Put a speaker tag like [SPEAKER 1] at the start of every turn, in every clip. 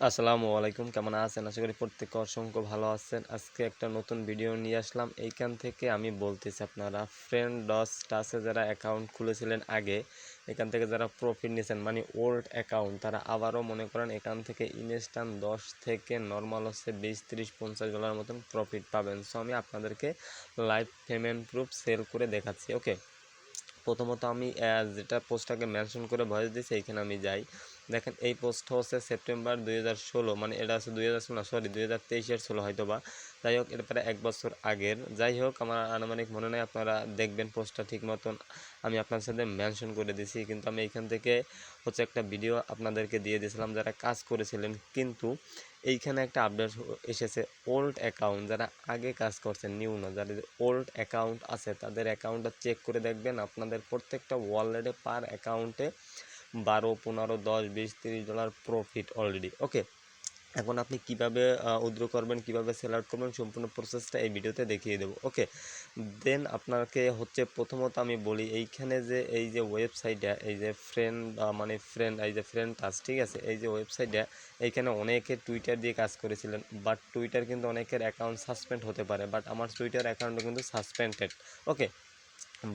[SPEAKER 1] আসসালামু আলাইকুম, কেমন আছেন? আশা করি প্রত্যেকে অসংখ্য ভালো আছেন। আজকে একটা নতুন ভিডিও নিয়ে আসলাম। এইখান থেকে আমি বলতেছি আপনারা ফ্রেন্ড ডস টাসে যারা অ্যাকাউন্ট খুলেছিলেন আগে, এখান থেকে যারা প্রফিট নিয়েছেন মানে ওল্ড অ্যাকাউন্ট তারা আবারও মনে করেন এখান থেকে ইনস্টান দশ থেকে নর্মাল হচ্ছে বিশ, তিরিশ, পঞ্চাশ ডলার মতন প্রফিট পাবেন। সো আমি আপনাদেরকে লাইভ পেমেন্ট প্রুফ সেল করে দেখাচ্ছি ওকে প্রথমত আমি যেটা পোস্টটাকে মেনশন করে ভয়েস দিয়েছি এইখানে আমি যাই। দেখেন, এই পোস্টটা হচ্ছে সেপ্টেম্বর দুই হাজার ষোলো মানে এটা হচ্ছে দুই ষোলো সরি দুই হাজার তেইশের ষোলো হয়তো বা। যাই হোক, এটা প্রায় এক বছর আগের। যাই হোক, আমার আনুমানিক মনে নেই, আপনারা দেখবেন পোস্টটা ঠিক মতন। আমি আপনার সাথে মেনশন করে দিয়েছি কিন্তু আমি এইখান থেকে হচ্ছে একটা ভিডিও আপনাদেরকে দিয়ে দিয়েছিলাম, যারা কাজ করেছিলেন, কিন্তু এইখানে একটা আপডেট এসেছে ওল্ড অ্যাকাউন্ট যারা আগে কাজ করছেন নিউ না, যাদের ওল্ড অ্যাকাউন্ট আছে, তাদের অ্যাকাউন্টটা চেক করে দেখবেন। আপনাদের প্রত্যেকটা ওয়ালেটে পার অ্যাকাউন্টে বারো, পনেরো, দশ, বিশ, তিরিশ ডলার প্রফিট অলরেডি ওকে এখন আপনি কীভাবে উদ্র করবেন, কীভাবে সেল আউট করবেন, সম্পূর্ণ প্রসেসটা এই ভিডিওতে দেখিয়ে দেবো ওকে দেন আপনাকে হচ্ছে প্রথমত আমি বলি, এইখানে যে, এই যে ওয়েবসাইটটা এই যে ফ্রেন্ড মানে ফ্রেন্ড এই যে ফ্রেন্ড টাচ ঠিক আছে? এই যে ওয়েবসাইটটা এইখানে অনেকে টুইটার দিয়ে কাজ করেছিলেন বাট টুইটার কিন্তু অনেকের অ্যাকাউন্ট সাসপেন্ড হতে পারে বাট আমার টুইটার অ্যাকাউন্টও কিন্তু সাসপেন্ডেড ওকে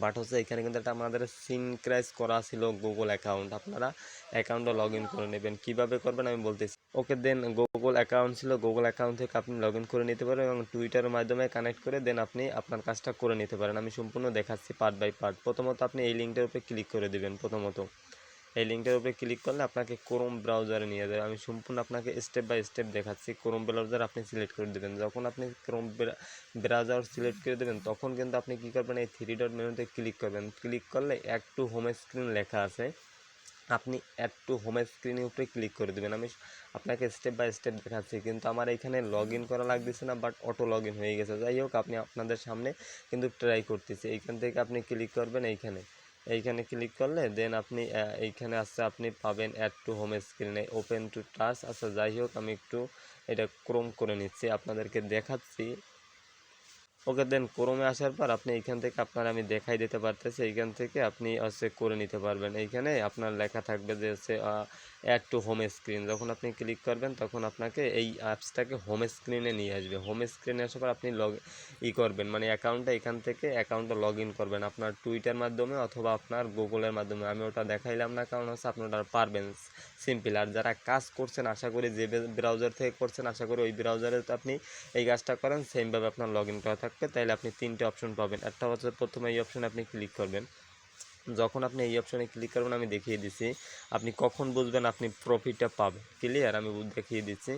[SPEAKER 1] বাট হচ্ছে এখানে কিন্তু একটা আমাদের সিনক্রাইজ করা ছিল গুগল অ্যাকাউন্ট আপনারা অ্যাকাউন্টটা লগ ইন করে নেবেন। কীভাবে করবেন আমি বলতেছি। ওকে দেন গুগল অ্যাকাউন্ট ছিল। গুগল অ্যাকাউন্ট থেকে আপনি লগ ইন করে নিতে পারেন এবং টুইটারের মাধ্যমে কানেক্ট করে দেন আপনি আপনার কাজটা করে নিতে পারেন। আমি সম্পূর্ণ দেখাচ্ছি পার্ট বাই পার্ট প্রথমত আপনি এই লিঙ্কটার উপরে ক্লিক করে দেবেন প্রথমত। এই লিঙ্কটার উপরে ক্লিক করলে আপনাকে ক্রোম ব্রাউজারে নিয়ে যাবে। আমি সম্পূর্ণ আপনাকে স্টেপ বাই স্টেপ দেখাচ্ছি। ক্রোম ব্রাউজার আপনি সিলেক্ট করে দেবেন। যখন আপনি ক্রোম ব্রাউজার সিলেক্ট করে দেবেন, তখন কিন্তু আপনি কী করবেন? এই থ্রি ডট মেনুতে ক্লিক করবেন। ক্লিক করলে এক টু হোম স্ক্রিন লেখা আছে। আপনি অ্যাড টু হোম স্ক্রিনের উপরে ক্লিক করে দেবেন। আমি আপনাকে স্টেপ বাই স্টেপ দেখাচ্ছি। কিন্তু আমার এখানে লগ ইন করা লাগতেছে না বাট অটো লগ ইন হয়ে গেছে। যাই হোক, আপনি আপনাদের সামনে কিন্তু ট্রাই করতেছি। এইখান থেকে আপনি ক্লিক করবেন এইখানে। এইখানে ক্লিক করলে দেন আপনি এইখানে আসছে আপনি পাবেন অ্যাড টু হোম স্ক্রিনে ওপেন টু টাচ আচ্ছা যাই হোক, আমি একটু এটা ক্রোম করে নিচ্ছি, আপনাদেরকে দেখাচ্ছি। ওকে দেন ক্রোমে আসার পর আপনি এইখান থেকে আপনার আমি দেখাই দিতে পারতেছি, এইখান থেকে আপনি হচ্ছে করে নিতে পারবেন। এইখানে আপনার লেখা থাকবে যে হচ্ছে অ্যাড টু হোম স্ক্রিন যখন আপনি ক্লিক করবেন, তখন আপনাকে এই অ্যাপসটাকে হোম স্ক্রিনে নিয়ে আসবে। হোম স্ক্রিনে আসার পর আপনি লগ ই করবেন। মানে অ্যাকাউন্টটা এখান থেকে অ্যাকাউন্টটা লগ ইন করবেন। আপনার টুইটার মাধ্যমে অথবা আপনার গুগলের মাধ্যমে। আমি ওটা দেখাইলাম না, কারণ হচ্ছে আপনি ওটা পারবেন সিম্পল আর যারা কাজ করছেন, আশা করি যে ব্রাউজার থেকে করছেন, আশা করি ওই ব্রাউজারে তো আপনি এই কাজটা করেন। সেমভাবে আপনার লগ ইন করা থাকবে। তাহলে আপনি তিনটে অপশন পাবেন। একটা হচ্ছে প্রথমে এই অপশনে আপনি ক্লিক করবেন। যখন আপনি এই অপশনে ক্লিক করবেন, আমি দেখিয়ে দিচ্ছি আপনি কখন বুঝবেন আপনি প্রফিটটা পাবেন। ক্লিয়ার আমি দেখিয়ে দিচ্ছি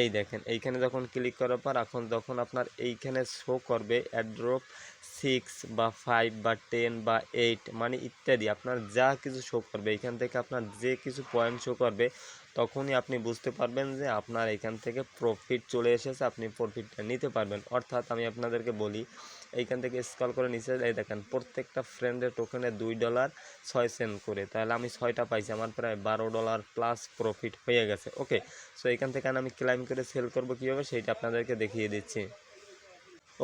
[SPEAKER 1] এই দেখেন, এইখানে যখন ক্লিক করার পর, এখন যখন আপনার এইখানে শো করবে অ্যাড্রপ সিক্স বা ফাইভ বা টেন বা এইট মানে ইত্যাদি, আপনার যা কিছু শো করবে, এইখান থেকে আপনার যে কিছু পয়েন্ট শো করবে, তখনই আপনি বুঝতে পারবেন যে আপনার এখান থেকে প্রফিট চলে এসেছে, আপনি প্রফিটটা নিতে পারবেন। অর্থাৎ আমি আপনাদেরকে বলি এইখান থেকে স্কল করে নিচে এই দেখেন, প্রত্যেকটা ফ্রেন্ডের টোকেনে দুই ডলার ছয় সেন্ট করে। তাহলে আমি ছয়টা পাইছি, আমার প্রায় বারো ডলার প্লাস প্রফিট হয়ে গেছে। ওকে সো এখান থেকে আমি ক্লাইম করে সেল করব কীভাবে, সেইটা আপনাদেরকে দেখিয়ে দিচ্ছি।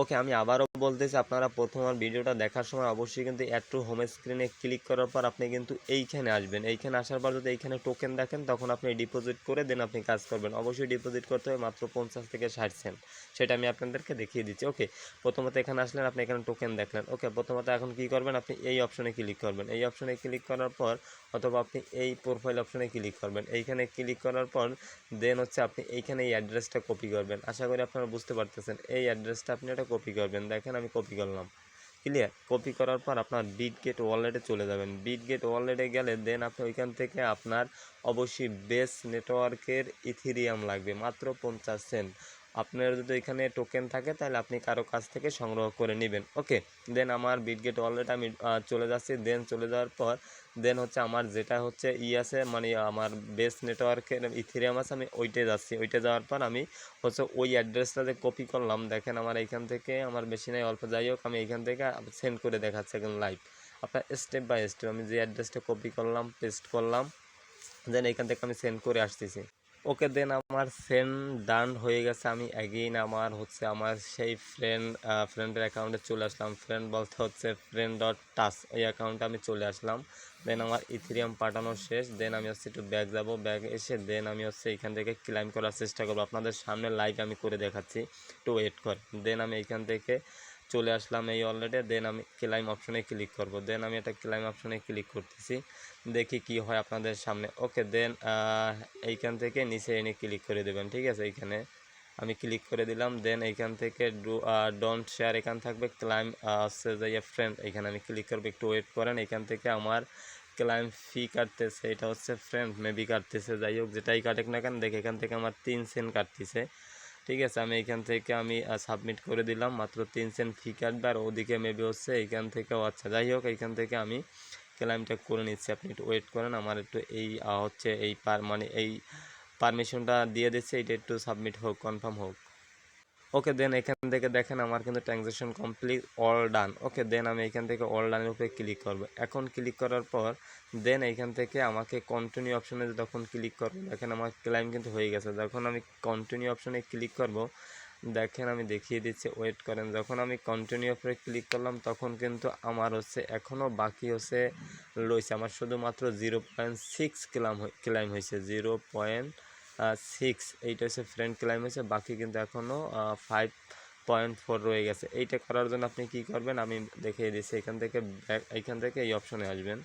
[SPEAKER 1] ওকে আমি আবারও বলতেছি, আপনারা প্রথম আমার ভিডিওটা দেখার সময় অবশ্যই কিন্তু অ্যাড টু হোম স্ক্রিনে ক্লিক করার পর আপনি কিন্তু এইখানে আসবেন। এইখানে আসার পর যদি এইখানে টোকেন দেখেন, তখন আপনি ডিপোজিট করে দেন আপনি কাজ করবেন। অবশ্যই ডিপোজিট করতে হবে মাত্র পঞ্চাশ থেকে ষাট সেন্ট সেটা আমি আপনাদেরকে দেখিয়ে দিচ্ছি। ওকে প্রথমত এখানে আসলেন, আপনি এখানে টোকেন দেখলেন। ওকে প্রথমত এখন কি করবেন? আপনি এই অপশনে ক্লিক করবেন। এই অপশনে ক্লিক করার পর অথবা আপনি এই প্রোফাইল অপশনে ক্লিক করবেন। এইখানে ক্লিক করার পর দেন হচ্ছে আপনি এইখানে এই অ্যাড্রেসটা কপি করবেন। আশা করি আপনারা বুঝতে পারতেছেন। এই অ্যাড্রেসটা আপনি এটা কপি করবেন। দেখেন আমি কপি করলাম। ক্লিয়ার কপি করার পর আপনার বিট গেট ওয়ালেটে চলে যাবেন। বিট গেট ওয়ালেটে গেলে দেন আপনি ওইখান থেকে আপনার অবশ্যই বেস নেটওয়ার্কের ইথিরিয়াম লাগবে, মাত্র পঞ্চাশ সেন্ট আপনার যদি এখানে টোকেন থাকে, তাহলে আপনি কারও কাছ থেকে সংগ্রহ করে নেবেন। ওকে দেন আমার বিটগেট ওয়ালেট আমি চলে যাচ্ছি। দেন চলে যাওয়ার পর দেন হচ্ছে আমার যেটা হচ্ছে ই আছে মানে আমার বেস নেটওয়ার্কের ইথিরিয়াম আছে, আমি ওইটাই যাচ্ছি। ওইটা যাওয়ার পর আমি হচ্ছে ওই অ্যাড্রেসটাতে কপি করলাম। দেখেন আমার এইখান থেকে আমার বেশি নাই অল্প যাই হোক, আমি এইখান থেকে সেন্ড করে দেখাচ্ছি এখন লাইভ আপনার স্টেপ বাই স্টেপ আমি যে অ্যাড্রেসটা কপি করলাম পেস্ট করলাম দেন এইখান থেকে আমি সেন্ড করে আসতেছি। ওকে দেন আমার সেন্ড ডান হয়ে গেছে। আমি অ্যাগেইন আমার হচ্ছে আমার সেই ফ্রেন্ড ফ্রেন্ডের অ্যাকাউন্টে চলে আসলাম। ফ্রেন্ড বলতে হচ্ছে ফ্রেন্ড ডট টাচ ওই অ্যাকাউন্টে আমি চলে আসলাম। দেন আমার ইথিরিয়াম পাঠানো শেষ। দেন আমি হচ্ছে একটু ব্যাগ যাব। ব্যাগ এসে দেন আমি হচ্ছে এখান থেকে ক্লাইম করার চেষ্টা করব। আপনাদের সামনে লাইভ আমি করে দেখাচ্ছি। একটু ওয়েট কর। দেন আমি এইখান থেকে চলে আসলাম এই অলরেডি দেন আমি ক্লাইম অপশনে ক্লিক করব। দেন আমি এটা ক্লাইম অপশনে ক্লিক করতেছি। দেখি কি হয় আপনাদের সামনে। ওকে দেন এইখান থেকে নিচে এনে ক্লিক করে দেবেন, ঠিক আছে? এইখানে আমি ক্লিক করে দিলাম। দেন এইখান থেকে ডোন্ট শেয়ার এখান থাকবে। ক্লাইম হচ্ছে যে ফ্রেন্ড এখানে আমি ক্লিক করব। একটু ওয়েট করেন। এখান থেকে আমার ক্লাইম ফি কাটতেছে। এটা হচ্ছে ফ্রেন্ড মেবি কাটতেছে। যাই হোক, যেটাই কাটেক না কেন, দেখে এখান থেকে আমার তিন সেন্ট কাটতেছে। ঠিক আছে, আমি এখান থেকে আমি সাবমিট করে দিলাম, মাত্র তিন সেন্ট ফি কাটবে আর ওদিকে মেবি হচ্ছে এখান থেকে আচ্ছা যাই হোক, এখান থেকে আমি ক্লাইমটা করে নিচ্ছি। আপনি একটু ওয়েট করেন, আমার একটু এই হচ্ছে এই পার মানে এই পারমিশনটা দিয়ে দিচ্ছে, এটা একটু সাবমিট হোক কনফার্ম হোক। ওকে, দেন এখান থেকে দেখেন আমার কিন্তু transaction complete all done okay, then আমি এখান থেকে অল ডানের উপরে ক্লিক করব। এখন ক্লিক করার পর, দেন এইখান থেকে আমাকে কন্টিনিউ অপশনে যখন ক্লিক করব, দেখেন আমার ক্লাইম কিন্তু হয়ে গেছে। যখন আমি কন্টিনিউ অপশনে ক্লিক করব, দেখেন আমি দেখিয়ে দিচ্ছি ওয়েট করেন। যখন আমি কন্টিনিউ উপরে ক্লিক করলাম, তখন কিন্তু আমার হচ্ছে এখনও বাকি হচ্ছে রয়েছে। আমার শুধুমাত্র zero point six claim claim হয়েছে। জিরো পয়েন্ট সিক্স এইটা হচ্ছে ফ্রেন্ড ক্লাইম হয়েছে, বাকি কিন্তু এখনও ফাইভ পয়েন্ট ফোর রয়ে গেছে। এইটা করার জন্য আপনি কি করবেন? আমি দেখিয়ে দিচ্ছি, এখান থেকে এইখান থেকে এই অপশনে আসবেন।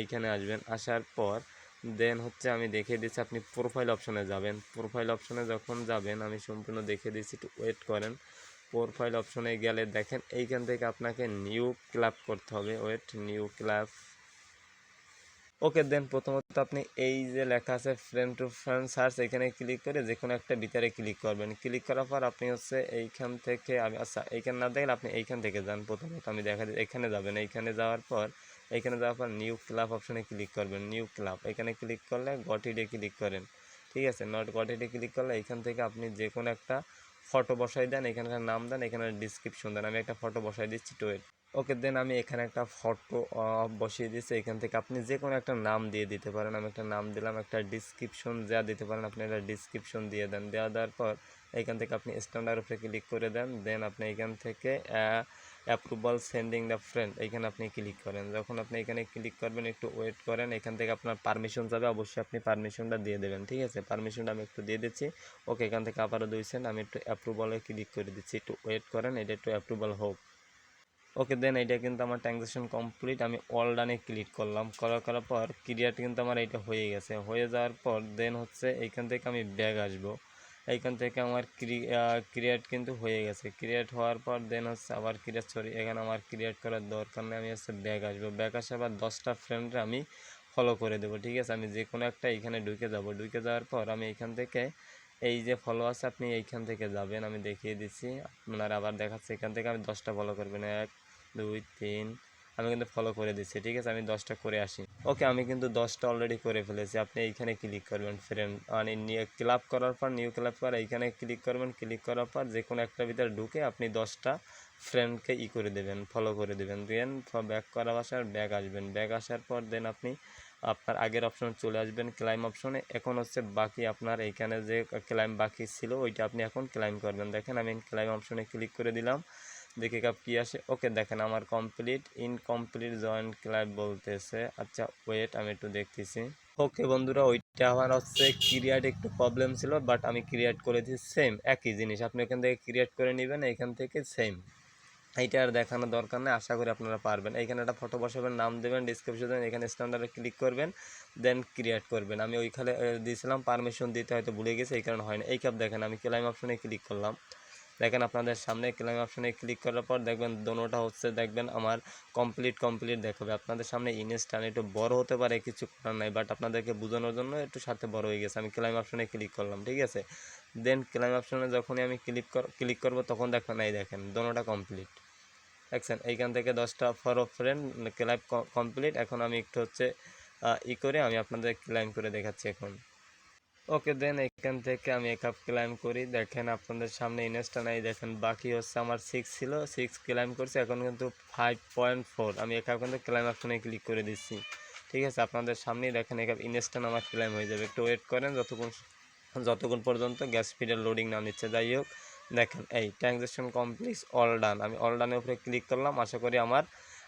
[SPEAKER 1] এইখানে আসবেন, আসার পর দেন হচ্ছে আমি দেখিয়ে দিচ্ছি আপনি প্রোফাইল অপশনে যাবেন। প্রোফাইল অপশনে যখন যাবেন, আমি সম্পূর্ণ দেখিয়ে দিচ্ছি, একটু ওয়েট করেন। প্রোফাইল অপশনে গেলে দেখেন, এইখান থেকে আপনাকে নিউ ক্লাব করতে হবে। Wait new club okay, then প্রথমত আপনি এই যে লেখা আছে ফ্রেন্ড টু ফ্রেন্ড সার্চ এখানে ক্লিক করে যে কোনো একটা ভিতরে ক্লিক করবেন। ক্লিক করার পর আপনি হচ্ছে এইখান থেকে আচ্ছা এইখানে না দেখলে আপনি এইখান থেকে যান। প্রথমত আমি দেখা দিই, এখানে যাবেন। এইখানে যাওয়ার পর, এখানে যাওয়ার পর নিউ ক্লাব অপশনে ক্লিক করবেন। নিউ ক্লাব এখানে ক্লিক করলে গটিডে ক্লিক করেন। ঠিক আছে? নট গটিডে ক্লিক করলে এখান থেকে আপনি যে কোনো একটা ফটো বসাই দেন এখানকার নাম দেন, এখানে ডিসক্রিপশন দেন। আমি একটা ফটো বসাই দিচ্ছি টুয়েট ওকে, দেন আমি এখানে একটা ফটো বসিয়ে দিয়েছি। এখান থেকে আপনি যে কোনো একটা নাম দিয়ে দিতে পারেন। আমি একটা নাম দিলাম, একটা ডিসক্রিপশন যা দিতে পারেন, আপনি একটা ডিসক্রিপশন দিয়ে দেন। দেওয়া দেওয়ার পর এখান থেকে আপনি স্ট্যান্ডার্ড উপরে ক্লিক করে দেন। দেন আপনি এখান থেকে অ্যাপ্রুভাল সেন্ডিং দ্য ফ্রেন্ড এখানে আপনি ক্লিক করেন। যখন আপনি এখানে ক্লিক করবেন, একটু ওয়েট করেন, এখান থেকে আপনার পারমিশন যাবে, অবশ্যই আপনি পারমিশনটা দিয়ে দেবেন, ঠিক আছে? পারমিশনটা আমি একটু দিয়ে দিচ্ছি। ওকে, এখান থেকে আবারও দুইছেন আমি একটু অ্যাপ্রুভালে ক্লিক করে দিচ্ছি। একটু ওয়েট করেন, এটা একটু অ্যাপ্রুভাল হোক। ওকে দেন এটা কিন্তু আমার ট্রানজ্যাকশন কমপ্লিট আমি অল ডানে ক্লিক করলাম। করার করার পর ক্রিয়াট কিন্তু আমার এটা হয়ে গেছে। হয়ে যাওয়ার পর দেন হচ্ছে এইখান থেকে আমি ব্যাগ আসব। এইখান থেকে আমার ক্রিয়েট কিন্তু হয়ে গেছে। ক্রিয়েট হওয়ার পর দেন হচ্ছে আবার ক্রিয়েট সরি এখানে আমার ক্রিয়েট করার দরকার নেই, আমি হচ্ছে ব্যাগ আসব। ব্যাগ আসার পর দশটা ফ্রেন্ডে আমি ফলো করে দেবো, ঠিক আছে? আমি যে কোনো একটা এখানে ঢুকে যাব। ঢুকে যাওয়ার পর আমি এখান থেকে এই যে ফলো আছে আপনি এইখান থেকে যাবেন, আমি দেখিয়ে দিচ্ছি। আপনার আবার দেখাচ্ছে, এখান থেকে আমি দশটা ফলো করবেন। এক দুই, তিন, আমি কিন্তু ফলো করে দিচ্ছি, ঠিক আছে? আমি দশটা করে আসি। ওকে আমি কিন্তু দশটা অলরেডি করে ফেলেছি। আপনি এইখানে ক্লিক করবেন ফ্রেন্ড মানে নিয়ে ক্লাব করার পর নিউ ক্লাব করা এইখানে ক্লিক করবেন ক্লিক করার পর যে কোনো একটা ভিতরে ঢুকে আপনি দশটা ফ্রেন্ডকে ই করে দেবেন ফলো করে দেবেন। দেন ব্যাক করা আসার ব্যাগ আসবেন। ব্যাগ আসার পর দেন আপনি আপনার আগের অপশন চলে আসবেন ক্লাইম অপশনে এখন হচ্ছে বাকি আপনার এইখানে যে ক্লাইম বাকি ছিল, ওইটা আপনি এখন ক্লাইম করবেন। দেখেন, আমি ক্লাইম অপশনে ক্লিক করে দিলাম। দেখে কাপ কি আসে। ওকে, দেখেন আমার কমপ্লিট ইনকমপ্লিট জয়েন্ট ক্লাইব বলতেছে। আচ্ছা ওয়েট আমি একটু দেখতেছি। ওকে বন্ধুরা, ওইটা আমার হচ্ছে ক্রিয়েট একটু প্রবলেম ছিল বাট আমি ক্রিয়েট করে করেছি সেম একই জিনিস। আপনি এখান থেকে ক্রিয়েট করে নেবেন, এখান থেকে সেম এইটা আর দেখানোর দরকার নেই, আশা করি আপনারা পারবেন। এইখানে একটা ফটো বসাবেন, নাম দেবেন ডিসক্রিপশন দেবেন, এখানে স্ট্যান্ডার্ডে ক্লিক করবেন দেন ক্রিয়েট করবেন। আমি ওইখানে দিয়েছিলাম পারমিশন দিতে হয়তো ভুলে গেছে, এই কারণে হয় না। এই কাপ দেখেন, আমি ক্লাইম অপশনে ক্লিক করলাম। দেখেন আপনাদের সামনে ক্লাইম অপশনে ক্লিক করার পর দেখবেন দোনোটা হচ্ছে দেখবেন আমার কমপ্লিট কমপ্লিট দেখাবে। আপনাদের সামনে ইনস্টান একটু বড় হতে পারে, কিছু করার নাই বাট আপনাদেরকে বোঝানোর জন্য একটু সাথে বড় হয়ে গেছে। আমি ক্লাইম অপশনে ক্লিক করলাম, ঠিক আছে? দেন ক্লাইম অপশনে যখনই আমি ক্লিক কর ক্লিক করব তখন দেখবেন এই দেখেন, দোনোটা কমপ্লিট দেখছেন? এইখান থেকে দশটা ফর ফ্রেন্ড ক্লাইম কমপ্লিট এখন আমি একটু হচ্ছে ই করে আমি আপনাদের ক্লাইম করে দেখাচ্ছি এখন। ওকে, দেন এখান থেকে আমি এক আপ ক্লাইম করি। দেখেন আপনাদের সামনে ইনস্টা নাই, দেখেন বাকি হচ্ছে আমার সিক্স ছিল সিক্স ক্লাইম করছি, এখন কিন্তু ফাইভ পয়েন্ট ফোর আমি এক আপ কিন্তু ক্লাইম অপশনে ক্লিক করে দিচ্ছি। ঠিক আছে, আপনাদের সামনেই দেখেন এক আপ ইনস্ট্যান্ট আমার ক্লাইম হয়ে যাবে। একটু ওয়েট করেন, যতক্ষণ যতক্ষণ পর্যন্ত গ্যাস ফিডের লোডিং না নিচ্ছে। যাই হোক, দেখেন এই ট্রানজ্যাকশন কমপ্লিট অল ডান আমি অল ডানের উপরে ক্লিক করলাম, আশা করি আমার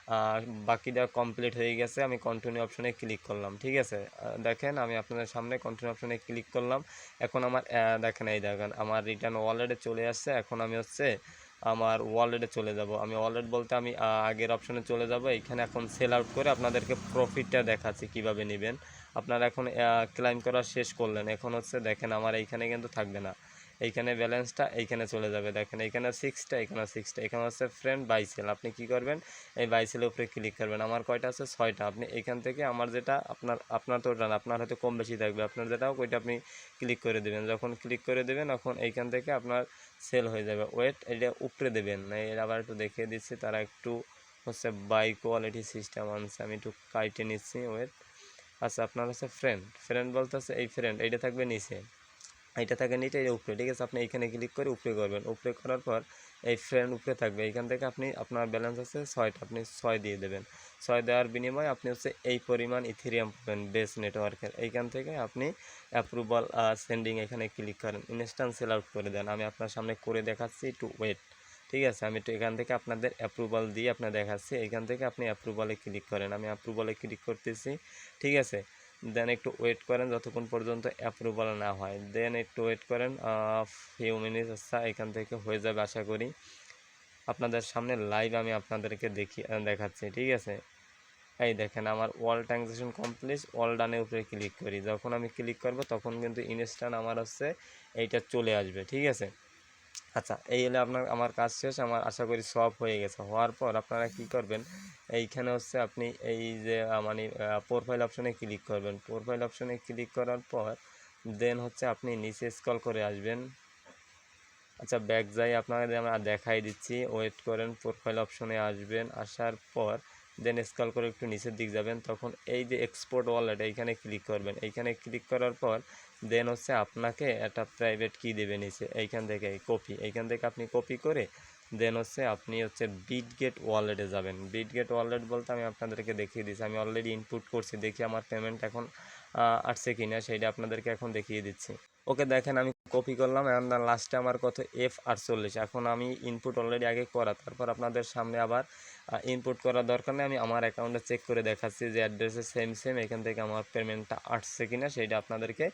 [SPEAKER 1] আহ, বাকিটা কমপ্লিট হয়ে গেছে আমি কন্টিনিউ অপশনে ক্লিক করলাম ঠিক আছে? দেখেন আমি আপনাদের সামনে কন্টিনিউ অপশনে ক্লিক করলাম। এখন আমার দেখেন এই দেখেন আমার রিটার্ন ওয়ালেটে চলে আসছে। এখন আমি হচ্ছে আমার ওয়ালেটে চলে যাব। আমি ওয়ালেট বলতে আমি আগের অপশনে চলে যাব। এখানে এখন সেল আউট করে আপনাদেরকে প্রফিটটা দেখাচ্ছি কীভাবে নেবেন। আপনারা এখন ক্লাইম করা শেষ করলেন। এখন হচ্ছে দেখেন আমার এইখানে কিন্তু থাকবে না। এইখানে ব্যালেন্সটা এইখানে চলে যাবে। দেখেন এইখানে সিক্সটা এখানে সিক্সটা এখানে হচ্ছে ফ্রেন্ড বাইসেল আপনি কি করবেন? এই বাইসেলের উপরে ক্লিক করবেন। আমার কয়টা আছে? ছয়টা। আপনি এখান থেকে আমার যেটা আপনার আপনার তো ওটা আপনার হয়তো কম বেশি থাকবে। আপনার যেটা হোক, ওইটা আপনি ক্লিক করে দেবেন। যখন ক্লিক করে দেবেন, তখন এইখান থেকে আপনার সেল হয়ে যাবে। ওয়েট এটা উপরে দেবেন। এই আবার একটু দেখিয়ে দিচ্ছি। তারা একটু হচ্ছে বাই কোয়ালিটি সিস্টেম আনছে। আমি একটু কাইটে নিচ্ছি। ওয়েট আচ্ছা আপনার হচ্ছে ফ্রেন্ড ফ্রেন্ড বলতে হচ্ছে এই ফ্রেন্ড এইটা থাকবে নিচে। এইটা থাকে নিচে এই উপরে, ঠিক আছে? আপনি এইখানে ক্লিক করে উপরে করবেন। উপরে করার পর এই ফ্রেন্ড উপরে থাকবে। এইখান থেকে আপনি, আপনার ব্যালেন্স আছে ছয়টা, আপনি ছয় দিয়ে দেবেন। ছয় দেওয়ার বিনিময়ে আপনি হচ্ছে এই পরিমাণ ইথেরিয়াম পাবেন বেস নেটওয়ার্কের এইখান থেকে আপনি অ্যাপ্রুভাল সেন্ডিং এখানে ক্লিক করেন। ইনস্ট্যান্ট সেল আউট করে দেন। আমি আপনার সামনে করে দেখাচ্ছি টু ওয়েট ঠিক আছে? আমি একটু এখান থেকে আপনাদের অ্যাপ্রুভাল দিয়ে আপনার দেখাচ্ছি। এখান থেকে আপনি অ্যাপ্রুভালে ক্লিক করেন। আমি অ্যাপ্রুভালে ক্লিক করতেছি, ঠিক আছে? দেন একটু ওয়েট করেন যতক্ষণ পর্যন্ত অ্যাপ্রুভাল না হয়। দেন একটু ওয়েট করেন ফিউ মিনিটস আচ্ছা এখান থেকে হয়ে যাবে আশা করি। আপনাদের সামনে লাইভ আমি আপনাদেরকে দেখি দেখাচ্ছি, ঠিক আছে? এই দেখেন, আমার ওয়াল ট্রানজ্যাকশন কমপ্লিট ওয়াল ডানের উপরে ক্লিক করি। যখন আমি ক্লিক করব, তখন কিন্তু ইনস্ট্যান্ট আমার হচ্ছে এইটা চলে আসবে, ঠিক আছে? আচ্ছা এই হলে আপনার, আমার কাজ শেষ, আমার আশা করি সব হয়ে গেছে। হওয়ার পর আপনারা কি করবেন, এইখানে হচ্ছে আপনি এই যে মানে প্রোফাইল অপশনে ক্লিক করবেন। প্রোফাইল অপশনে ক্লিক করার পর দেন হচ্ছে আপনি নিচে স্কল করে আসবেন। আচ্ছা ব্যাক যাই আপনাদের, আমরা দেখাই দিচ্ছি। ওয়েট করেন প্রোফাইল অপশনে আসবেন। আসার পর দেন স্কল করে একটু নিচের দিক যাবেন, তখন এই যে এক্সপোর্ট ওয়ালেট এইখানে ক্লিক করবেন। এইখানে ক্লিক করার পর দেন হচ্ছে আপনাকে একটা প্রাইভেট কি দেবে নিচে, এইখান থেকে কপি এইখান থেকে আপনি কপি করে দেন হচ্ছে আপনি হচ্ছে বিটগেট ওয়ালেটে যাবেন। বিটগেট ওয়ালেট বলতে আমি আপনাদেরকে দেখিয়ে দিচ্ছি। আমি অলরেডি ইনপুট করছি, দেখি আমার পেমেন্ট এখন আসছে কিনা, সেইটা আপনাদেরকে এখন দেখিয়ে দিচ্ছি। ওকে দেখেন আমি কপি করলাম এখন লাস্টে আমার কত এফ আটচল্লিশ। এখন আমি ইনপুট অলরেডি আগে করা, তারপর আপনাদের সামনে আবার ইনপুট করার দরকার নেই। আমি আমার অ্যাকাউন্টে চেক করে দেখাচ্ছি যে অ্যাড্রেসে সেম সেম এখান থেকে আমার পেমেন্টটা আসছে কিনা, সেইটা আপনাদেরকে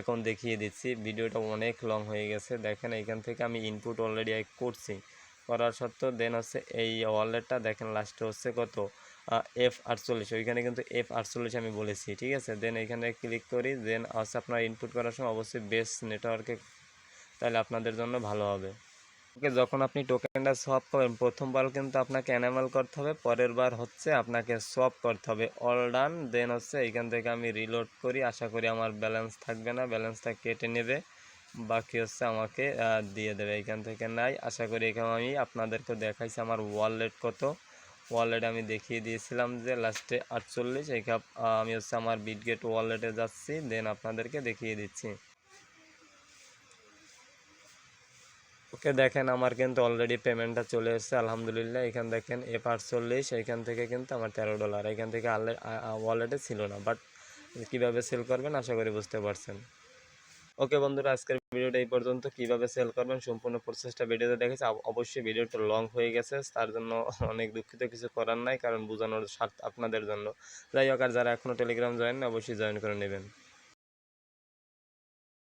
[SPEAKER 1] এখন দেখিয়ে দিচ্ছি। ভিডিওটা অনেক লং হয়ে গেছে। দেখেন এইখান থেকে আমি ইনপুট অলরেডি করছি। করার সত্ত্বেও দেন হচ্ছে এই ওয়ালেটটা দেখেন লাস্টে হচ্ছে কত? এফ আটচল্লিশ, ওইখানে কিন্তু এফ আটচল্লিশ আমি বলেছি, ঠিক আছে? দেন এখানে ক্লিক করি দেন হচ্ছে আপনার ইনপুট করার সময় অবশ্যই বেস নেটওয়ার্কে তাহলে আপনাদের জন্য ভালো হবে। ওকে, যখন আপনি টোকেনটা সোয়াপ করবেন প্রথমবার কিন্তু আপনাকে অ্যানামেল করতে হবে পরের বার হচ্ছে আপনাকে সোয়াপ করতে হবে। অল ডান দেন হচ্ছে এইখান থেকে আমি রিলোড করি, আশা করি আমার ব্যালেন্স থাকবে না ব্যালেন্সটা কেটে নেবে, বাকি হচ্ছে আমাকে দিয়ে দেবে। এইখান থেকে নাই, আশা করি এখানে আমি আপনাদেরকে দেখাইছি আমার ওয়ালেট কত। ওয়ালেট আমি দেখিয়ে দিয়েছিলাম যে লাস্টে আটচল্লিশ, এই কাপ আমি হচ্ছে আমার বিটগেট ওয়ালেটে যাচ্ছি দেন আপনাদেরকে দেখিয়ে দিচ্ছি। ওকে, দেখেন আমার কিন্তু অলরেডি পেমেন্টটা চলে এসেছে, আলহামদুলিল্লাহ। এখান দেখেন এফ আটচল্লিশ, এখান থেকে কিন্তু আমার তেরো ডলার এখান থেকে ওয়ালেটে ছিল না বাট কীভাবে সেল করবেন আশা করি বুঝতে পারছেন। ওকে বন্ধুরা, আজকের ভিডিওটা এই পর্যন্ত। কীভাবে সেল করবেন সম্পূর্ণ প্রসেসটা ভিডিওতে দেখেছি। অবশ্যই ভিডিওটা লং হয়ে গেছে, তার জন্য অনেক দুঃখিত, কিছু করার নাই, কারণ বোঝানোর স্বার্থ আপনাদের জন্য। যাই হোক, আর যারা এখনও টেলিগ্রাম জয়েন অবশ্যই জয়েন করে নেবেন।